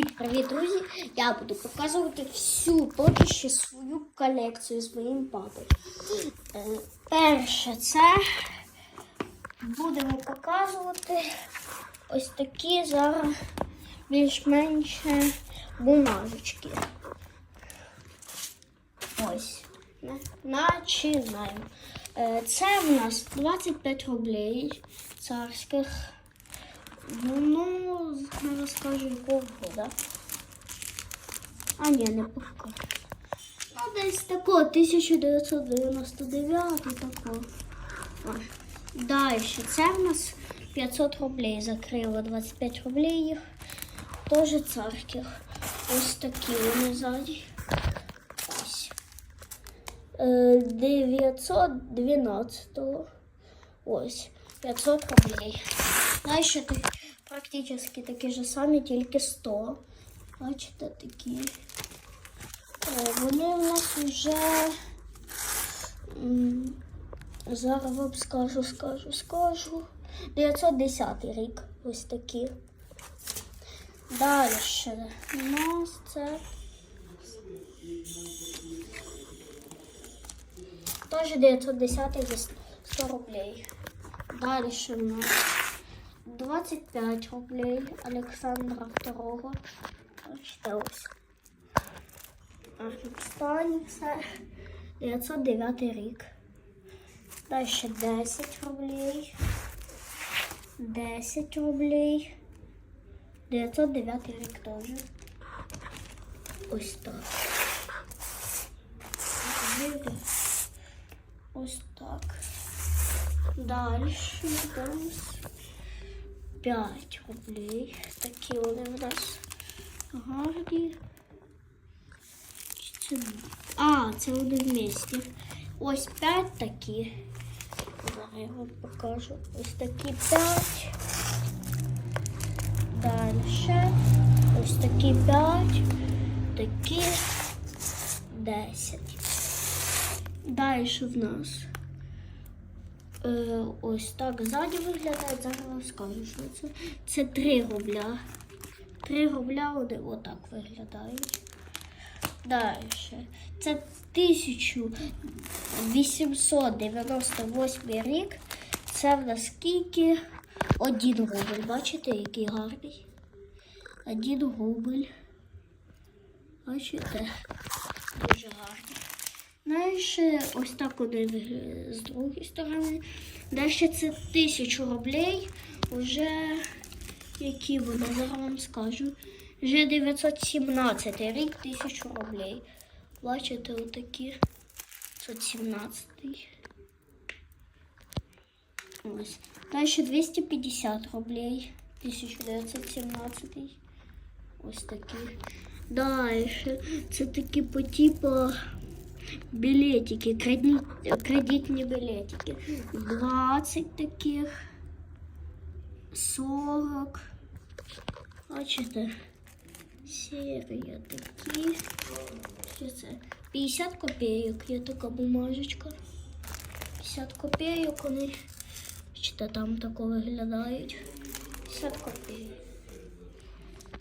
Всім привіт, друзі! Я буду показувати всю поки що свою колекцію з моїм папою. Е, Перше, це будемо показувати ось такі зараз більш-менш бумажечки. Ось. На- Починаємо. Е, Це в нас 25 рублей царських. Ну, не розкажу якого года. А ні, не покажу. Ну, десь такого 1999 тако. Далі, це в нас 500 рублей закрило, 25 рублей їх. Теж царських. Ось такі вони ззаді. Ось. Е, 912. Ось. 500 рублей. Дальше так, Практически такі ж самі, тільки 100. Бачите, такі. Е, Вони у нас вже м, зараз вам скажу, скажу, скажу. 910 рік. Ось такі. Далі у нас це. Теж 910 за 100 рублей. Далі у нас 25 рублей Олександра II. Бачите, ось. 909 рік. Далі 10 рублей. 10 рублей. 909 рік теж. Ось так. Ось так. У нас 5 рублей. Такі вони в нас гарні. А, це вони в місті. Ось 5 такі. Зараз я вам покажу. Ось такі 5. Далі. Ось такі 5. Такі 10. Далі в нас Е, ось так ззаді виглядає. Зараз вам скажу, що це. Це 3 рубля. 3 рубля вони отак виглядають. Далі. Це 1898 рік. Це в нас скільки? Один рубль. Бачите, який гарний? Один рубль. Бачите? Далі ось так вони з другої сторони. Далі це тисячу рублей. Уже які вони зараз вам скажу. Вже 917 рік, тисячу рублей. Бачите, отакі. 517. Ось. Далі 250 рублей. 1917. Ось такі. Далі. Це такі по типу билетики, кредит, кредитні билетики. 20 таких. 40. Бачите? Серія такі. Що це? 50 копійок є така бумажечка. 50 копійок вони. Бачите, там тако виглядають. 50 копійок.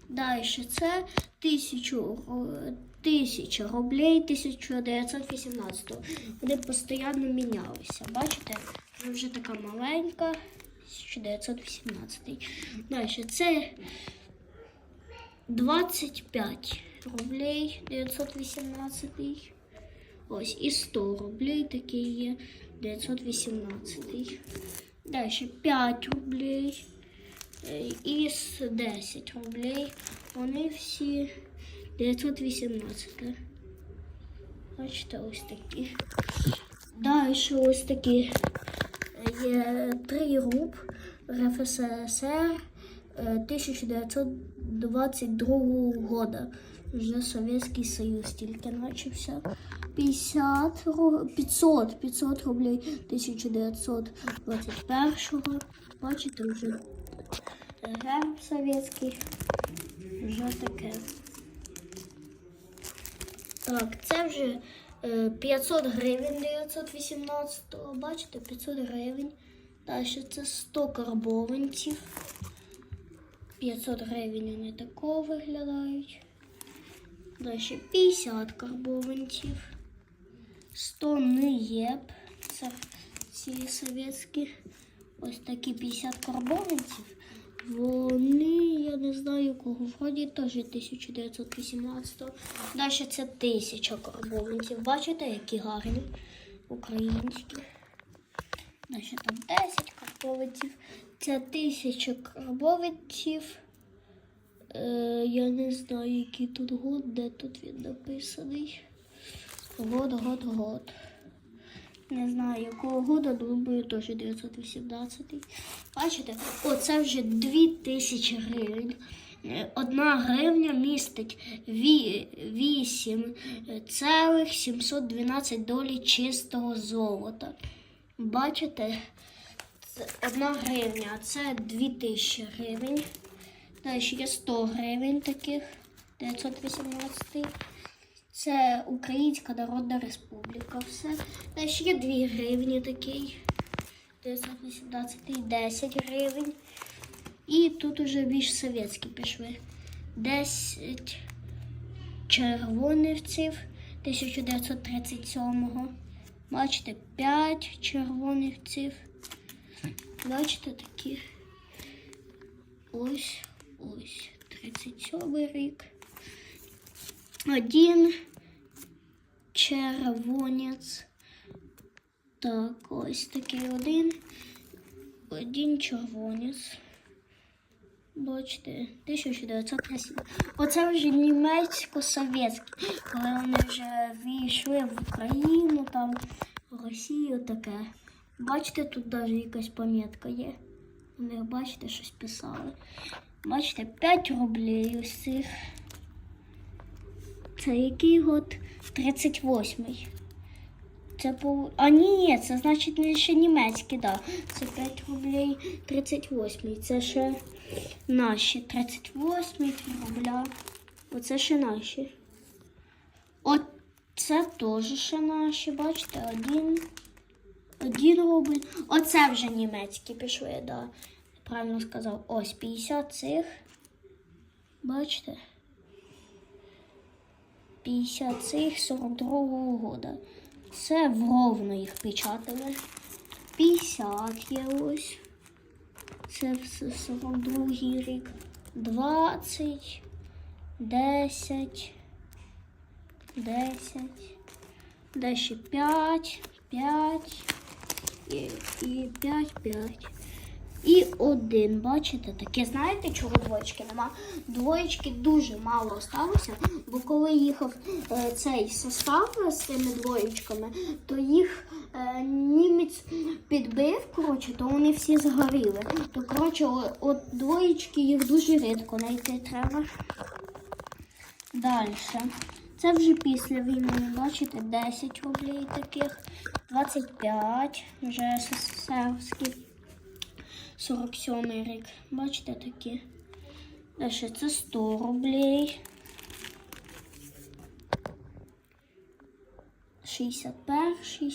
Далі це тисячу, ро- тисяча рублей 1918. Вони постійно мінялися. Бачите, вже вже така маленька. 1918. Далі це 25 рублей 918. Ось і 100 рублей такі є 918. Далі 5 рублей е, і 10 рублей. Вони всі 918. Бачите, ось такі. Далі ось такі є три руб РФСР е, 1922 года. Вже Совєтський Союз тільки почався. 50, 500, 500 рублей 1921 Бачите, вже герб совєтський. Вже таке. Так, це вже е, 500 гривень 918 Бачите, 500 гривень. Далі це 100 карбованців. 500 гривень вони тако виглядають. Далі 50 карбованців. 100 ниєб. Це ці совєтські. Ось такі 50 карбованців. Вони, я не знаю кого, вроді теж 1918. Далі це 1000 карбованців. Бачите, які гарні українські. Далі там 10 карбованців. Це 1000 карбованців. Е, я не знаю, який тут год, де тут він написаний. Год, год, год. Не знаю, якого года, думаю, теж 918. Бачите, оце вже 2000 гривень. Одна гривня містить 8,712 долі чистого золота. Бачите, одна гривня, це 2000 гривень. Далі є 100 гривень таких, 918. Це Українська Народна Республіка. Все. Далі є 2 гривні такий. 918, 10 гривень. І тут уже більш совєтські пішли. 10 червонівців 1937-го. Бачите, 5 червонівців. Бачите такі. Ось, ось, 37 рік. Один червонець. Так, ось такий один. Один червонець. Бачите, 1937. Оце вже німецько-совєтські, коли вони вже війшли в Україну, там, в Росію таке. Бачите, тут навіть якась пам'ятка є. Вони, бачите, щось писали. Бачите, 5 рублів ось цих. Це який год? 38-й. Це по. А ні, це значить не ще німецький, да. Це 5 рублей 38. Це ще наші. 38 рубля. Оце ще наші. Оце теж ще наші, бачите, один. Один рубль. Оце вже німецькі пішли, да. Правильно сказав. Ось 50 цих. Бачите? 50 цих 42-го года. Це вровно їх печатали. 50 є ось. Це все 42 рік. 20, 10, 10, далі 5, 5 і, і 5, 5. Один, бачите, таке, знаєте, чого двоєчки нема? Двоєчки дуже мало осталося, бо коли їхав е, цей состав з цими двоєчками, то їх е, німець підбив, коротше, то вони всі згоріли. То, коротше, от двоєчки їх дуже рідко знайти треба. Далі. Це вже після війни, бачите, 10 рублей таких, 25, вже СССРські. 47 рік. Бачите такі. Далі це 100 рублей. 61,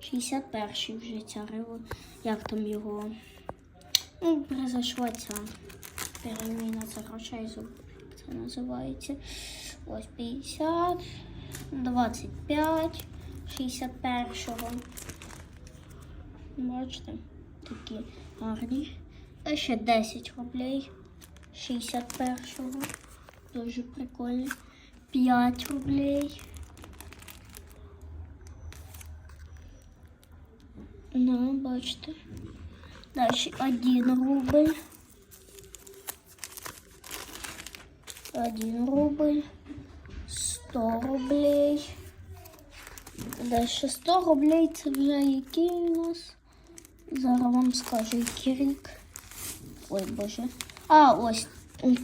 61 вже ця риба. Як там його? Ну, произошла ця переміна це грошей, як це називається. Ось 50, 25, 61. Бачите, такі гарні. А ще 10 рублей. 61-го. Дуже прикольно. 5 рублей. Ну, бачите. Далі 1 рубль. 1 рубль. 100 рублей. Далі 100 рублей це вже який у нас? Зараз вам скажу, який. Ой, боже. А, ось.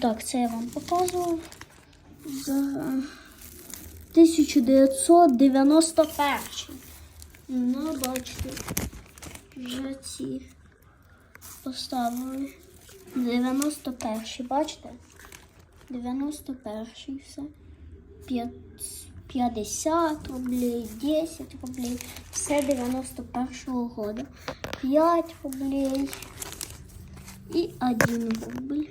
Так, це я вам показував. Зараз. 1991. Ну, бачите. Вже ці поставили. 91, бачите? 91 все. 50 рублей, 10 рублей, все 91-го года. 5 рублей и 1 рубль.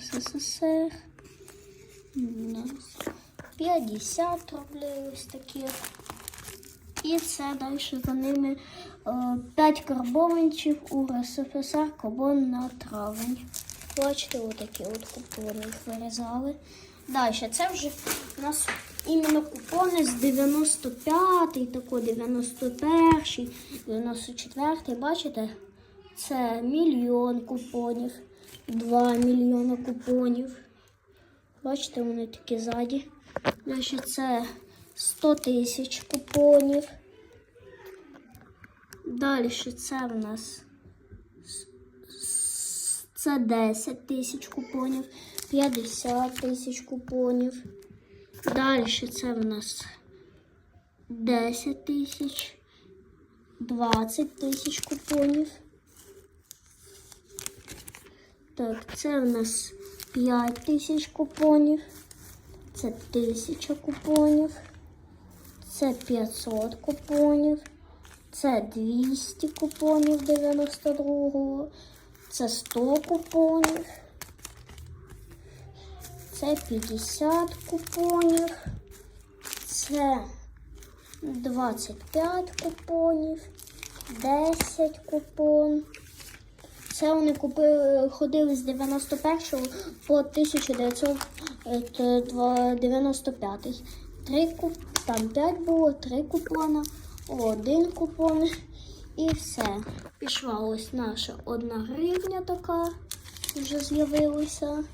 СССР мінус 50 рублей ось такі. І все, далі за ними е, 5 карбованців у РСФСР карбон на травень. Бачите, отакі от купони їх вирізали. Далі це вже у нас іменно купони з 95-й, тако 91-й, 94-й. Бачите? Це мільйон купонів, 2 мільйони купонів. Бачите, вони такі ззаді. Далі це 100 тисяч купонів. Далі це в нас це 10 тисяч купонів, 50 тисяч купонів. Далі це в нас 10 тисяч, 20 тисяч купонів. Так, це в нас 5 тисяч купонів. Це 1000 купонів. Це 500 купонів. Це 200 купонів 92-го. Це 100 купонів. Це 50 купонів. Це 25 купонів. 10 купон. Це вони купили, ходили з 91 по 1995. Три куп, там 5 було, 3 купона, один купон і все. Пішла ось наша одна гривня така, вже з'явилася.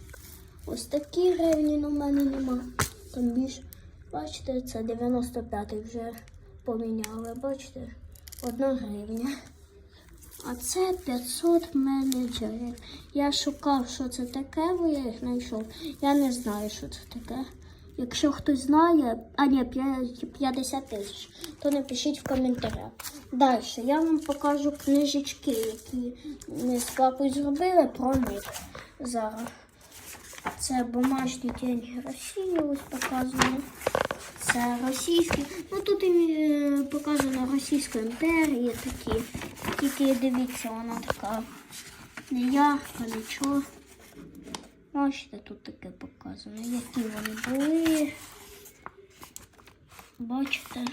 Ось такі гривні на мене нема. Там більше, бачите, це 95 вже поміняли. Бачите, одна гривня. А це 500 менеджерів. Я шукав, що це таке, бо я їх знайшов. Я не знаю, що це таке. Якщо хтось знає, а ні, 50 тисяч, то напишіть в коментарях. Далі я вам покажу книжечки, які ми з папою зробили про них зараз. Це бумажні деньги Росії, ось показано. Це російські. Ну тут і е, показано Російська імперія такі. Тільки дивіться, вона така не ярка, нічого. Бачите, тут таке показано, які вони були. Бачите.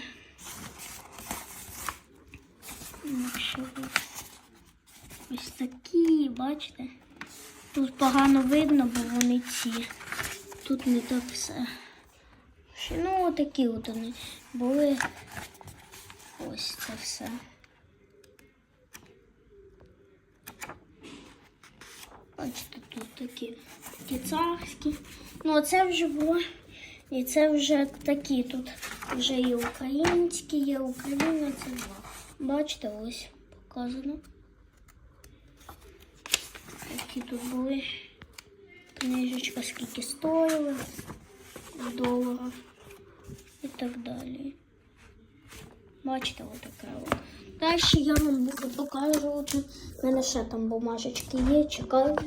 Ось такі, бачите? Тут погано видно, бо вони ці. Тут не так все. Ну, отакі от вони були. Ось це все. Бачите, тут такі, такі царські. Ну, це вже було. І це вже такі тут вже і українські, є два. Бачите, ось показано. Такі тут були. Книжечка скільки стоїла в доларах і так далі. Бачите, отаке от. Далі я вам буду показувати. У мене ще там бумажечки є, чекаю.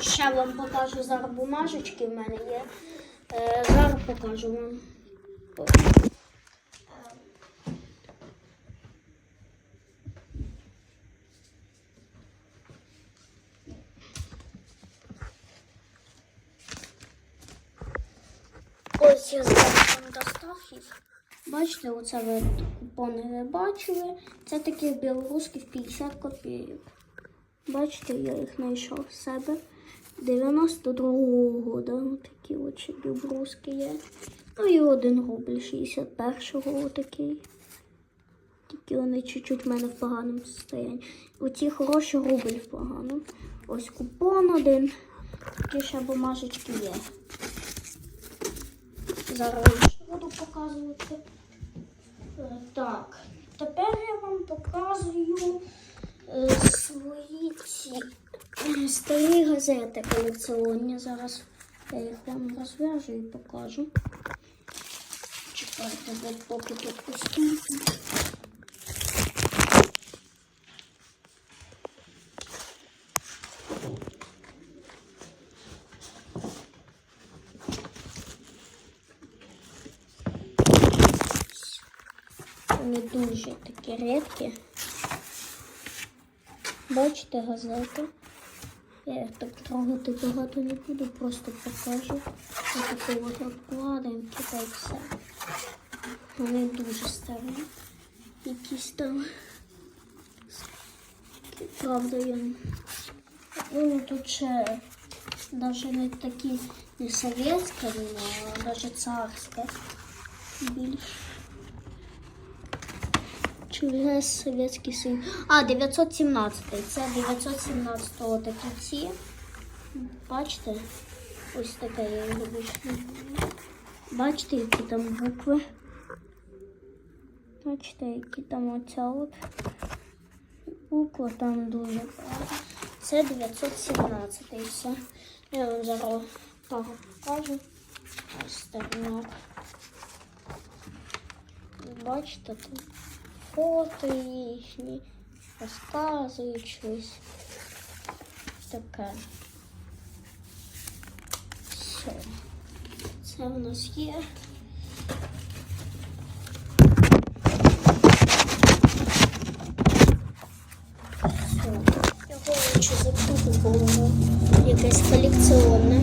Ще вам покажу зараз бумажечки в мене є. Е, зараз покажу вам. Ось я зараз вам достав їх. Бачите, оце ви купони ви бачили. Це такі білоруські в 50 копійок. Бачите, я їх знайшов в себе. 92-го року. Такі от ще білоруські є. Ну і один рубль 61-го отакий. Тільки вони чуть-чуть в мене в поганому стані. Оці хороші рубль в поганому. Ось купон один. Такі ще бумажечки є. Зараз буду показувати. Е, Так, тепер я вам показую е, свої ці е, старі газети колекціонні. Зараз я їх вам розв'яжу і покажу. Чекайте, поки тут пустенько. Вони дуже такі рідкі. Бачите газети? Я так трогати багато не буду, просто покажу. Ось от обкладинки та й все. Вони дуже старі. Якісь там. Правда, я. Ну, тут ще навіть не такі не совєтська війна, а навіть царська. Більш. Через Совєтський Союз. А, 917. Це 917-го такі ці. Бачите? Ось таке я його. Бачите, які там букви? Бачите, які там оця от буква там дуже багато. Це 917 і все. Я вам зараз пару покажу. Ось сторінок. Бачите, тут фото їхні, розказують щось. Таке. Все. Це в нас є. Закрити, бо воно якесь колекціонне.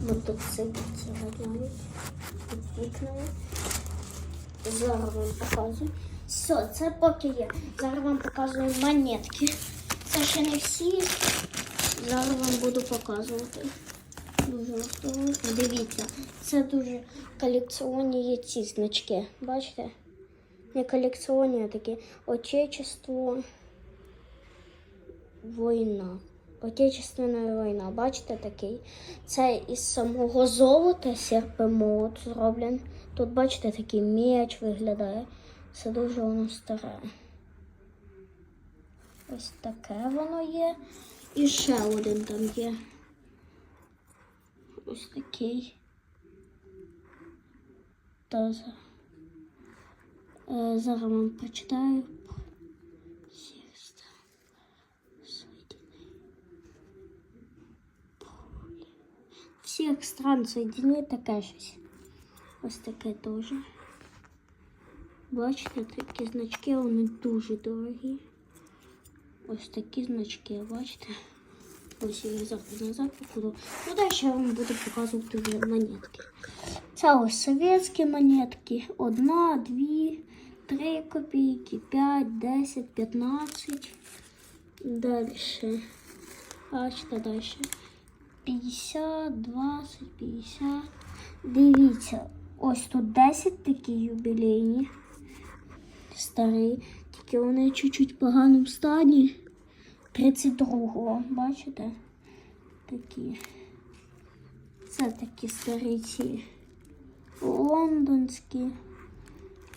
Мотоцикл це гадають під вікнами. Зараз вам показую. Все, це поки є. Зараз вам показую монетки. Це ще не всі. Зараз вам буду показувати. Дуже осторожно. Дивіться, це дуже колекціонні є ці значки. Бачите? Не колекціонні, а такі Отечество, війна. Отечественна війна, бачите такий? Це із самого золота серпемолот зроблен. Тут, бачите, такий меч виглядає. Це дуже воно старе. Ось таке воно є. І ще один там є. Ось такий. Та Е, зараз вам прочитаю. Всіх стран соединений таке щось. Ось таке теж. Бачите, такі значки, вони дуже дорогі. Ось такі значки, бачите? Ось я їх зараз назад покладу. Ну далі я вам буду показувати вже монетки. Це ось совєтські монетки. Одна, дві, три копійки, п'ять, десять, п'ятнадцять. Далі. Бачите, далі. 50, 20, 50. Дивіться, ось тут 10 такі юбілейні. Старі. Тільки вони чуть-чуть в поганому стані. 32-го, бачите? Такі. Це такі старі ці лондонські.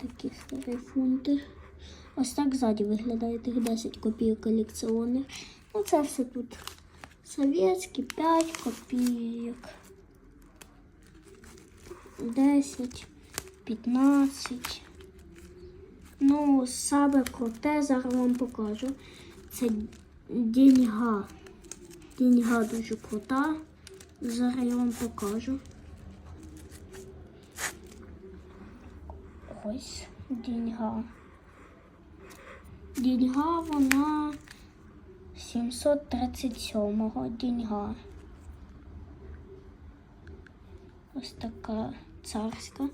Такі старі фунти. Ось так ззаді виглядає тих 10 копійок колекціонних. Ну, це все тут совєтські 5 копійок. 10, 15. Ну, саме круте зараз вам покажу. Це деньга. Деньга дуже крута. Зараз я вам покажу. Ось деньга. Деньга вона 737-го деньга. Ось така царська.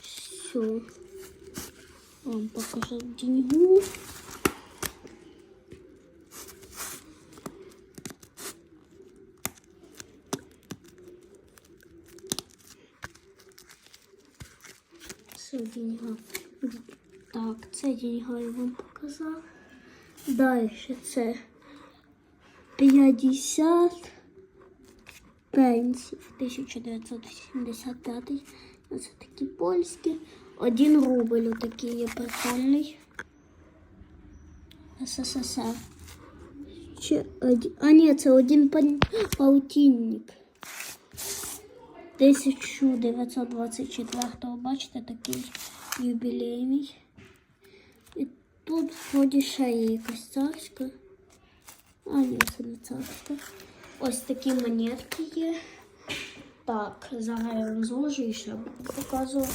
Все. Вам покажу деньгу. Це. Так, це деньга я вам показав. Далі це 50 пенсій 1975. Це такі польські. Один рубль такий є прикольний. СССР. Ще один, а ні, це один паутинник. 1924 бачите, такий юбілейний. І тут вроді ще є якась царська. А ні, це не царська. Ось такі монетки є. Так, зараз я вам зложу і ще буду показувати.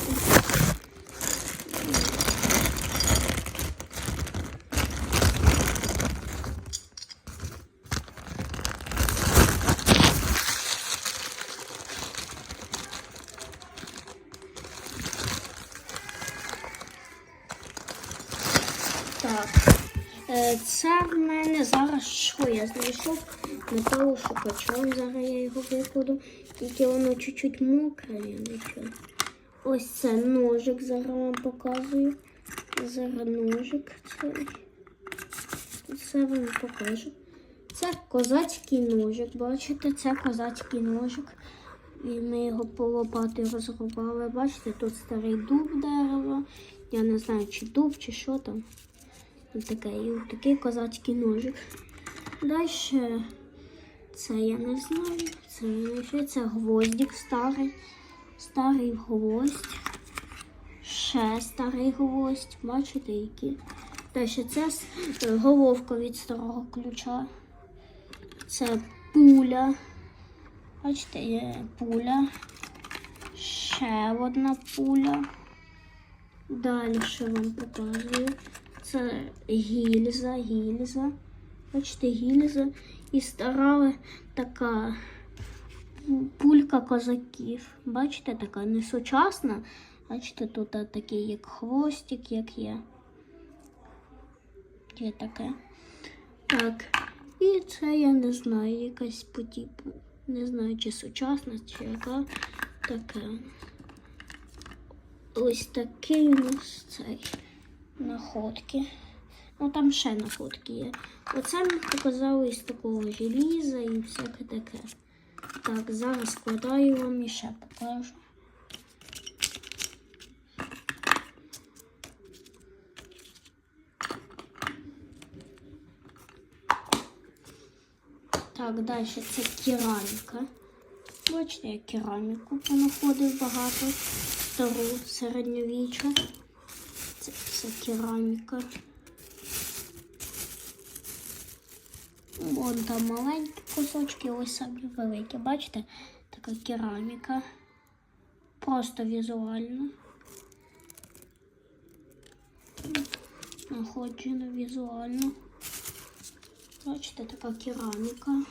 Це в мене зараз що я знайшов металошукачом. Зараз я його викладу. Тільки воно чуть-чуть мокре, я нічого. Ось це ножик, зараз вам показую. Зараз ножик. Це вам покажу. Це козацький ножик. Бачите, це козацький ножик. І ми його по лопати розрубали. Бачите, тут старий дуб дерева. Я не знаю, чи дуб, чи що там. Таке, і ось такий козацький ножик. Далі це я не знаю. Це, ще це гвоздик старий. Старий гвоздь. Ще старий гвоздь. Бачите, які. Далі це е, головка від старого ключа. Це пуля. Бачите, є пуля. Ще одна пуля. Далі вам показую. Це гільза, гільза. Бачите, гільза. І стара така пулька козаків. Бачите, така не сучасна. Бачите, тут такий як хвостик, як є. Є таке. Так. І це я не знаю, якась по типу. Не знаю, чи сучасна, чи яка таке. Ось такий у нас цей находки. Ну там ще находки є. Оце ми показали із такого желіза і всяке таке. Так, зараз складаю вам і ще покажу. Так, далі це кераміка. Бачите, я кераміку понаходив багато. Стару середньовіччя. Це все кераміка. Вон там маленькі кусочки, ось самі великі. Бачите? Така кераміка. Просто візуально. Находжено візуально. Бачите, така кераміка.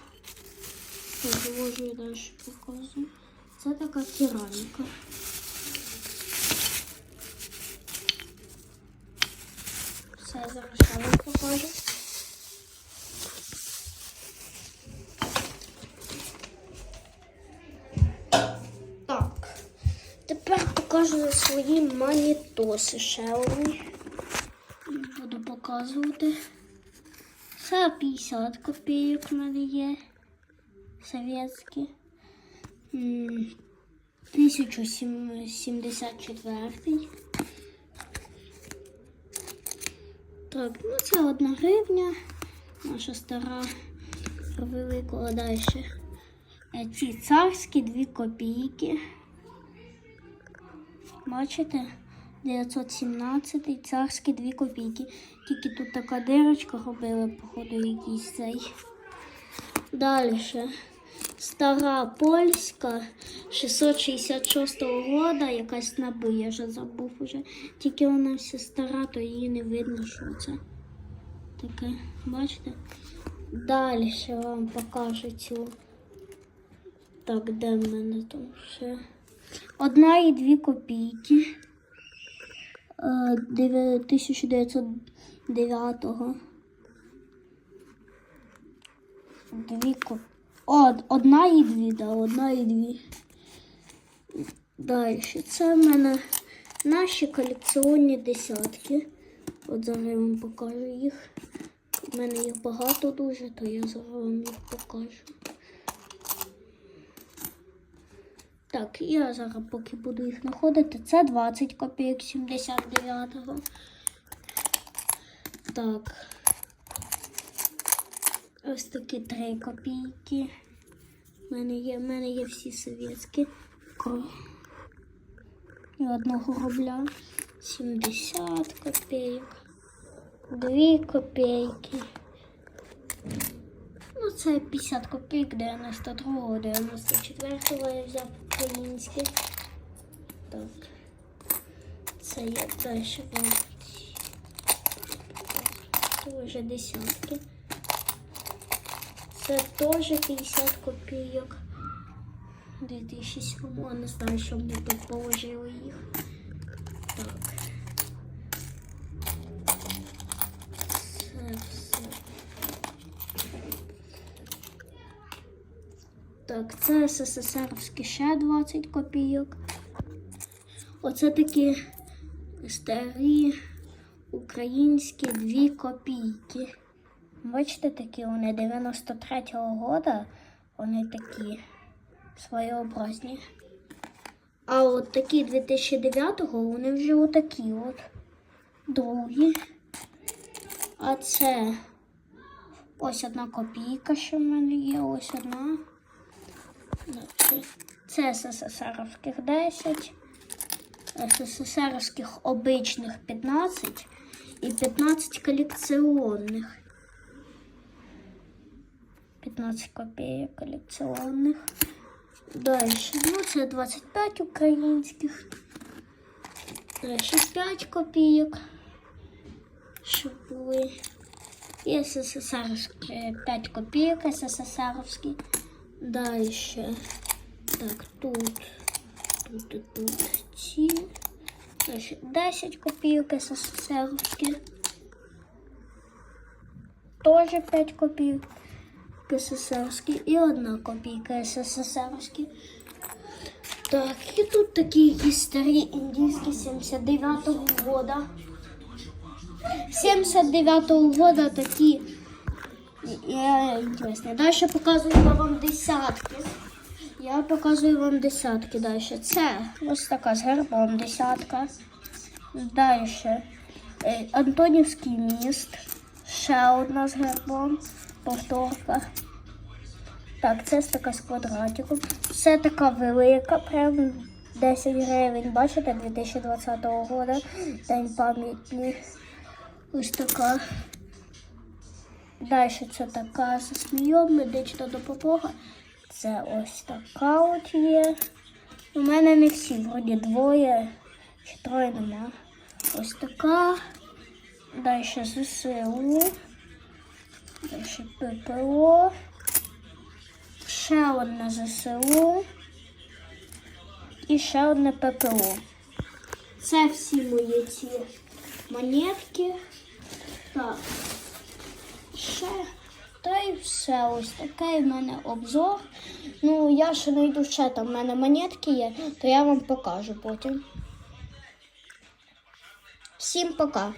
Розложу і далі показую. Це така кераміка. Зараз я вам покажу. Так. Тепер покажу свої манітоси ще. Буду показувати. Це 50 копійок в мене є. Совєтські. 1074. Так, ну це одна гривня. Наша стара велика далі. Е, Ці царські дві копійки. Бачите? 917 царські дві копійки. Тільки тут така дирочка робили, походу, якийсь цей. Далі. Стара польська 666 года, якась наби, я вже забув уже. Тільки вона вся стара, то її не видно, що це таке. Бачите? Далі ще вам покажу цю. Так, де в мене там ще? Одна і дві копійки. Е, дев'я- 1909 Дві копійки. О, одна і дві, да, одна і дві. Далі. Це в мене наші колекціонні десятки. От зараз я вам покажу їх. У мене їх багато дуже, то я зараз вам їх покажу. Так, я зараз поки буду їх знаходити. Це 20 копійок 79-го. Так. Ось такі 3 копійки. У мене є, в мене є всі совєтські. І одного рубля. 70 копійок. 2 копійки. Ну, це 50 копійок 92-го, 94-го я взяв українське. Так. Це я далі. Це вже десятки. Це теж 50 копійок. 2007, не знаю, що ми тут положили їх. Так. Це все. Так, це СССРівські ще 20 копійок. Оце такі старі українські 2 копійки. Бачите, такі вони 93-го года, вони такі своєобразні. А от такі 2009-го вони вже отакі от другі. А це ось одна копійка, що в мене є, ось одна. Це СССРівських 10, СССРівських обичних 15 і 15 колекціонних. 15 копійок колекціонних. Далі, ну це 25 українських. Далі 5 копійок. Щоб були. І СССРські 5 копійок СССРівські. Далі. Так, тут. Тут і тут ці. Далі 10 копійок СССРівські. Теж 5 копійок. СССРські і одна копійка СССРські. Так, і тут такі якісь старі індійські 79-го года. 79-го года такі інтересні. Далі показую вам десятки. Я показую вам десятки далі. Це ось така з гербом десятка. Далі е, Антонівський міст. Ще одна з гербом. Повторка. Так, це така з квадратиком. Це така велика, прям 10 гривень. Бачите, 2020 року. День пам'яті. Ось така. Далі це така зі смійом, медична допомога. Це ось така от є. У мене не всі, вроді двоє чи троє нема. Ось така. Далі ЗСУ. Далі ППО. Ще одне ЗСУ. І ще одне ППО. Це всі мої ці монетки. Так. Ще. Та й все. Ось такий в мене обзор. Ну, я ще знайду ще там в мене монетки є, то я вам покажу потім. Всім пока.